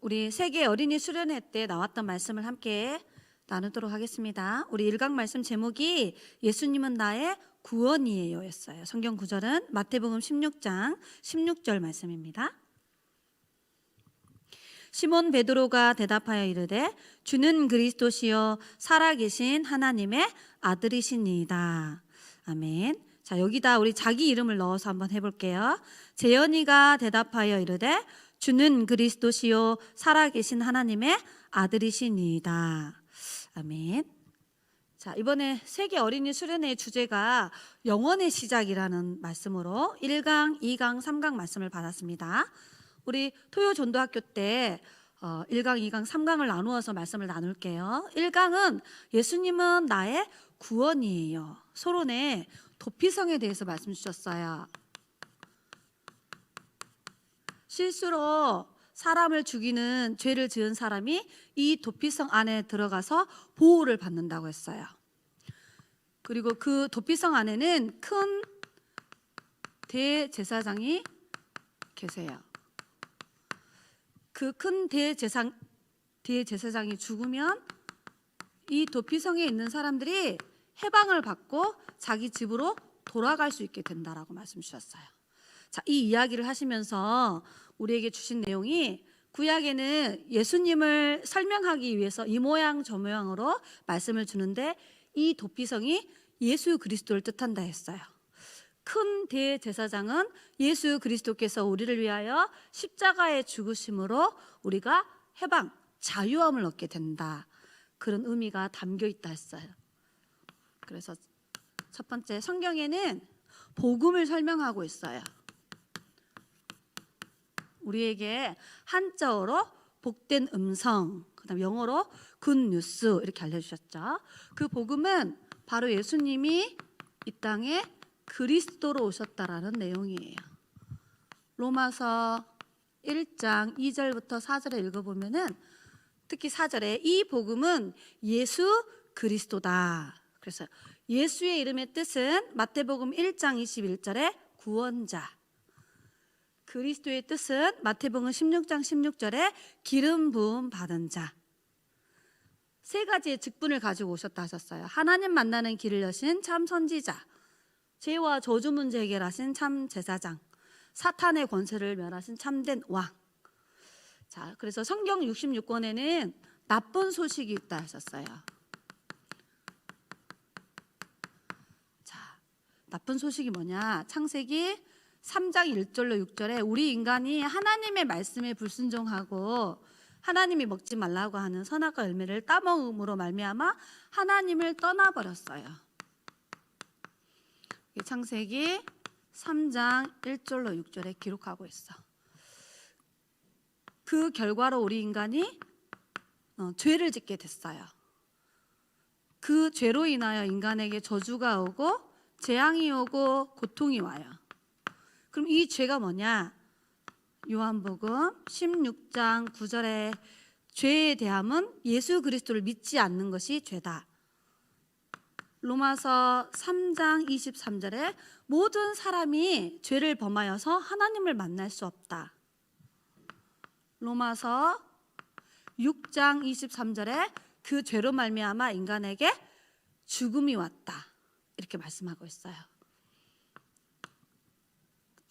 우리 세계 어린이 수련회 때 나왔던 말씀을 함께 나누도록 하겠습니다. 우리 일강 말씀 제목이 예수님은 나의 구원이에요 였어요. 성경 구절은 마태복음 16장 16절 말씀입니다. 시몬 베드로가 대답하여 이르되 주는 그리스도시요 살아계신 하나님의 아들이시니이다. 아멘. 자, 여기다 우리 자기 이름을 넣어서 한번 해 볼게요. 재현이가 대답하여 이르되 주는 그리스도시요 살아계신 하나님의 아들이시니이다. 아멘. 자, 이번에 세계 어린이 수련회의 주제가 영원의 시작이라는 말씀으로 1강, 2강, 3강 말씀을 받았습니다. 우리 토요 전도학교 때 어, 1강, 2강, 3강을 나누어서 말씀을 나눌게요. 1강은 예수님은 나의 구원이에요. 서론에 도피성에 대해서 말씀 주셨어요. 실수로 사람을 죽이는 죄를 지은 사람이 이 도피성 안에 들어가서 보호를 받는다고 했어요. 그리고 그 도피성 안에는 큰 대제사장이 계세요. 그 큰 대제상 대제사장이 죽으면 이 도피성에 있는 사람들이 해방을 받고 자기 집으로 돌아갈 수 있게 된다라고 말씀 주셨어요. 자, 이 이야기를 하시면서 우리에게 주신 내용이 구약에는 예수님을 설명하기 위해서 이 모양 저 모양으로 말씀을 주는데 이 도피성이 예수 그리스도를 뜻한다 했어요. 큰 대제사장은 예수 그리스도께서 우리를 위하여 십자가에 죽으심으로 우리가 해방, 자유함을 얻게 된다. 그런 의미가 담겨 있다 했어요. 그래서 첫 번째 성경에는 복음을 설명하고 있어요. 우리에게 한자어로 복된 음성, 그다음 영어로 굿뉴스 이렇게 알려주셨죠. 그 복음은 바로 예수님이 이 땅에 그리스도로 오셨다라는 내용이에요. 로마서 1장 2절부터 4절에 읽어보면은 특히 4절에 이 복음은 예수 그리스도다. 그래서 예수의 이름의 뜻은 마태복음 1장 21절에 구원자. 그리스도의 뜻은 마태복음 16장 16절에 기름 부음 받은 자. 세 가지의 직분을 가지고 오셨다 하셨어요. 하나님 만나는 길을 여신 참 선지자. 죄와 저주 문제 해결하신 참 제사장. 사탄의 권세를 멸하신 참된 왕. 자, 그래서 성경 66권에는 나쁜 소식이 있다 하셨어요. 자, 나쁜 소식이 뭐냐? 창세기 3장 1절로 6절에 우리 인간이 하나님의 말씀에 불순종하고 하나님이 먹지 말라고 하는 선악과 열매를 따먹음으로 말미암아 하나님을 떠나버렸어요. 이 창세기 3장 1절로 6절에 기록하고 있어. 그 결과로 우리 인간이 어, 죄를 짓게 됐어요. 그 죄로 인하여 인간에게 저주가 오고 재앙이 오고 고통이 와요. 그럼 이 죄가 뭐냐? 요한복음 16장 9절에 죄에 대함은 예수 그리스도를 믿지 않는 것이 죄다. 로마서 3장 23절에 모든 사람이 죄를 범하여서 하나님을 만날 수 없다. 로마서 6장 23절에 그 죄로 말미암아 인간에게 죽음이 왔다. 이렇게 말씀하고 있어요.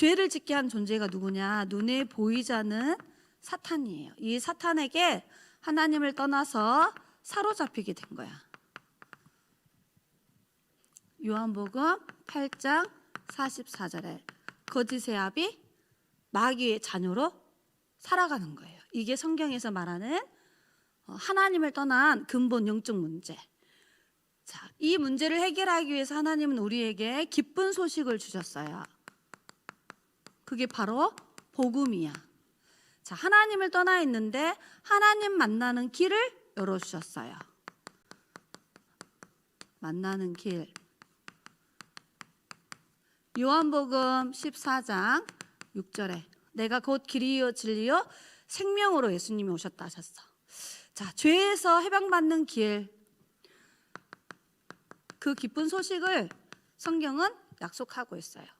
죄를 짓게 한 존재가 누구냐? 눈에 보이지 않는 사탄이에요. 이 사탄에게 하나님을 떠나서 사로잡히게 된 거야. 요한복음 8장 44절에 거짓의 아비 마귀의 자녀로 살아가는 거예요. 이게 성경에서 말하는 어, 하나님을 떠난 근본 영적 문제. 자, 이 문제를 해결하기 위해서 하나님은 우리에게 기쁜 소식을 주셨어요. 그게 바로 복음이야. 자, 하나님을 떠나 있는데 하나님 만나는 길을 열어 주셨어요. 만나는 길. 요한복음 14장 6절에 내가 곧 길이요 진리요 생명으로 예수님이 오셨다 하셨어. 자, 죄에서 해방받는 길. 그 기쁜 소식을 성경은 약속하고 있어요.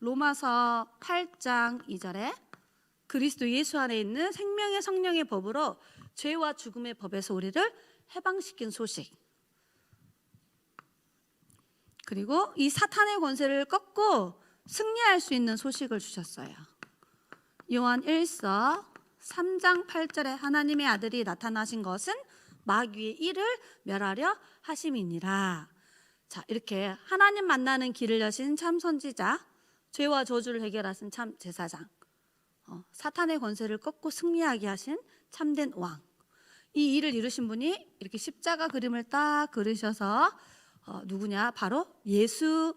로마서 8장 2절에 그리스도 예수 안에 있는 생명의 성령의 법으로 죄와 죽음의 법에서 우리를 해방시킨 소식. 그리고 이 사탄의 권세를 꺾고 승리할 수 있는 소식을 주셨어요. 요한 1서 3장 8절에 하나님의 아들이 나타나신 것은 마귀의 일을 멸하려 하심이니라. 자, 이렇게 하나님 만나는 길을 여신 참 선지자, 죄와 저주를 해결하신 참 제사장, 어, 사탄의 권세를 꺾고 승리하게 하신 참된 왕. 이 일을 이루신 분이 이렇게 십자가 그림을 딱 그리셔서 어, 누구냐? 바로 예수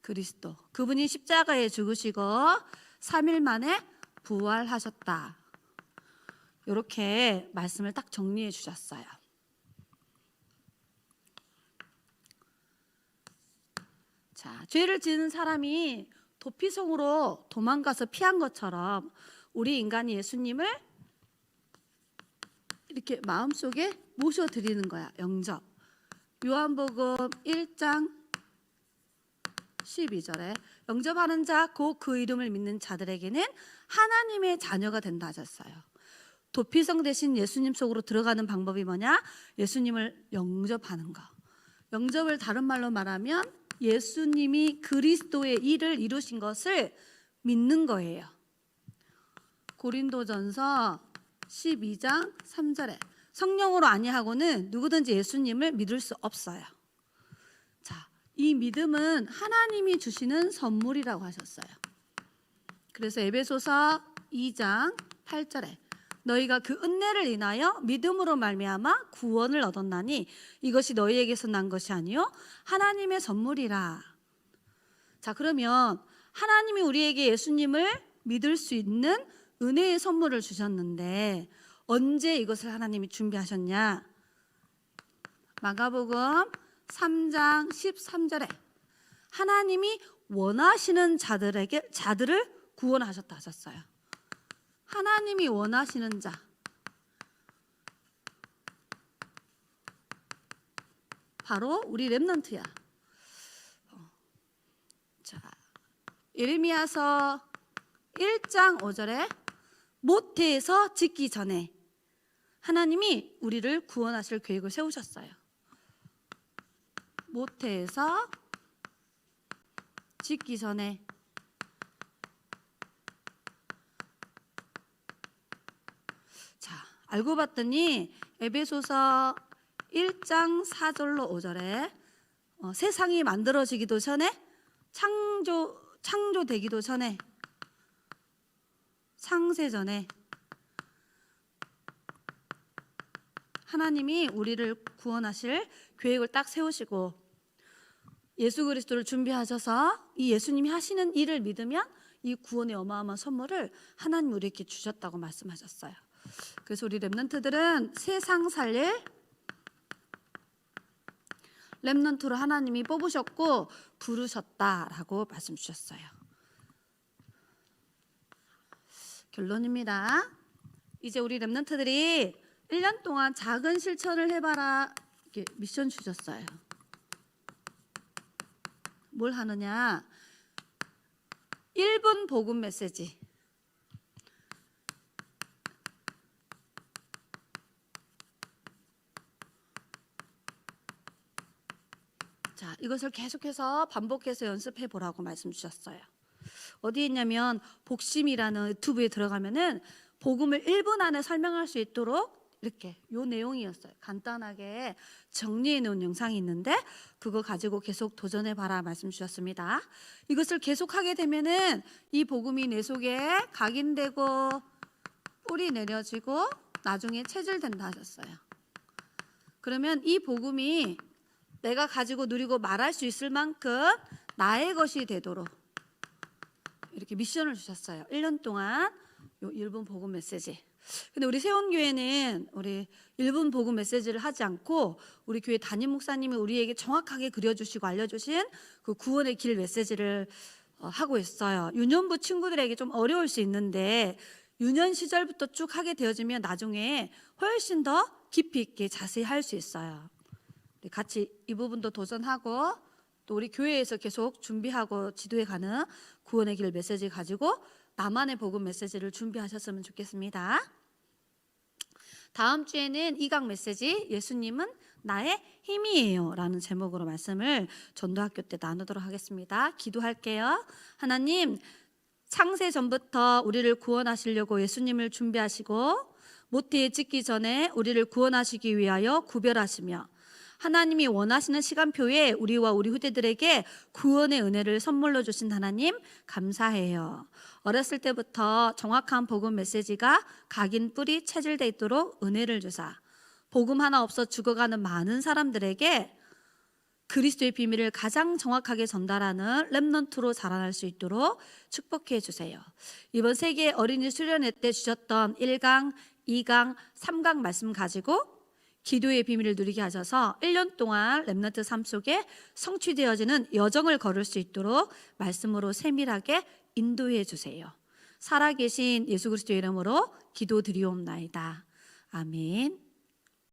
그리스도. 그분이 십자가에 죽으시고 3일 만에 부활하셨다. 이렇게 말씀을 딱 정리해 주셨어요. 자, 죄를 지은 사람이 도피성으로 도망가서 피한 것처럼 우리 인간이 예수님을 이렇게 마음속에 모셔 드리는 거야. 영접. 요한복음 1장 12절에 영접하는 자 곧 그 이름을 믿는 자들에게는 하나님의 자녀가 된다 하셨어요. 도피성 대신 예수님 속으로 들어가는 방법이 뭐냐? 예수님을 영접하는 거. 영접을 다른 말로 말하면 예수님이 그리스도의 일을 이루신 것을 믿는 거예요. 고린도전서 12장 3절에 성령으로 아니하고는 누구든지 예수님을 믿을 수 없어요. 자, 이 믿음은 하나님이 주시는 선물이라고 하셨어요. 그래서 에베소서 2장 8절에 너희가 그 은혜를 인하여 믿음으로 말미암아 구원을 얻었나니 이것이 너희에게서 난 것이 아니요 하나님의 선물이라. 자, 그러면 하나님이 우리에게 예수님을 믿을 수 있는 은혜의 선물을 주셨는데 언제 이것을 하나님이 준비하셨냐? 마가복음 3장 13절에 하나님이 원하시는 자들에게 자들을 구원하셨다 하셨어요. 하나님이 원하시는 자. 바로 우리 렘넌트야. 어. 자, 예레미야서 1장 5절에 모태에서 짓기 전에 하나님이 우리를 구원하실 계획을 세우셨어요. 모태에서 짓기 전에 자, 알고 봤더니 에베소서 1장 4절로 5절에 어, 세상이 만들어지기도 전에 창조 창조되기도 전에 창세 전에 하나님이 우리를 구원하실 계획을 딱 세우시고 예수 그리스도를 준비하셔서 이 예수님이 하시는 일을 믿으면 이 구원의 어마어마한 선물을 하나님 우리에게 주셨다고 말씀하셨어요. 그래서 우리 렘넌트들은 세상 살릴 렘넌트로 하나님이 뽑으셨고 부르셨다라고 말씀 주셨어요. 결론입니다. 이제 우리 렘넌트들이 1년 동안 작은 실천을 해봐라 이렇게 미션 주셨어요. 뭘 하느냐? 1분 복음 메시지. 자, 이것을 계속해서 반복해서 연습해 보라고 말씀 주셨어요. 어디에 있냐면 복심이라는 유튜브에 들어가면은 복음을 1분 안에 설명할 수 있도록 이렇게 요 내용이었어요. 간단하게 정리해 놓은 영상이 있는데 그거 가지고 계속 도전해 봐라 말씀 주셨습니다. 이것을 계속하게 되면은 이 복음이 내 속에 각인되고 뿌리 내려지고 나중에 체질된다 하셨어요. 그러면 이 복음이 내가 가지고 누리고 말할 수 있을 만큼 나의 것이 되도록 이렇게 미션을 주셨어요. 1년 동안 요 일본 복음 메시지. 근데 우리 세원교회는 우리 일본 복음 메시지를 하지 않고 우리 교회 담임 목사님이 우리에게 정확하게 그려주시고 알려주신 그 구원의 길 메시지를 어, 하고 있어요. 유년부 친구들에게 좀 어려울 수 있는데 유년 시절부터 쭉 하게 되어지면 나중에 훨씬 더 깊이 있게 자세히 할 수 있어요. 같이 이 부분도 도전하고 또 우리 교회에서 계속 준비하고 지도해 가는 구원의 길 메시지 가지고 나만의 복음 메시지를 준비하셨으면 좋겠습니다. 다음 주에는 이강 메시지 예수님은 나의 힘이에요 라는 제목으로 말씀을 전도학교 때 나누도록 하겠습니다. 기도할게요. 하나님 창세 전부터 우리를 구원하시려고 예수님을 준비하시고 모태에 찍기 전에 우리를 구원하시기 위하여 구별하시며 하나님이 원하시는 시간표에 우리와 우리 후대들에게 구원의 은혜를 선물로 주신 하나님 감사해요. 어렸을 때부터 정확한 복음 메시지가 각인 뿌리 체질돼 있도록 은혜를 주사 복음 하나 없어 죽어가는 많은 사람들에게 그리스도의 비밀을 가장 정확하게 전달하는 렘넌트로 자라날 수 있도록 축복해 주세요. 이번 세계 어린이 수련회 때 주셨던 1강, 2강, 3강 말씀 가지고 기도의 비밀을 누리게 하셔서 1년 동안 렘넌트 삶 속에 성취되어지는 여정을 걸을 수 있도록 말씀으로 세밀하게 인도해 주세요. 살아계신 예수 그리스도 이름으로 기도드리옵나이다. 아멘.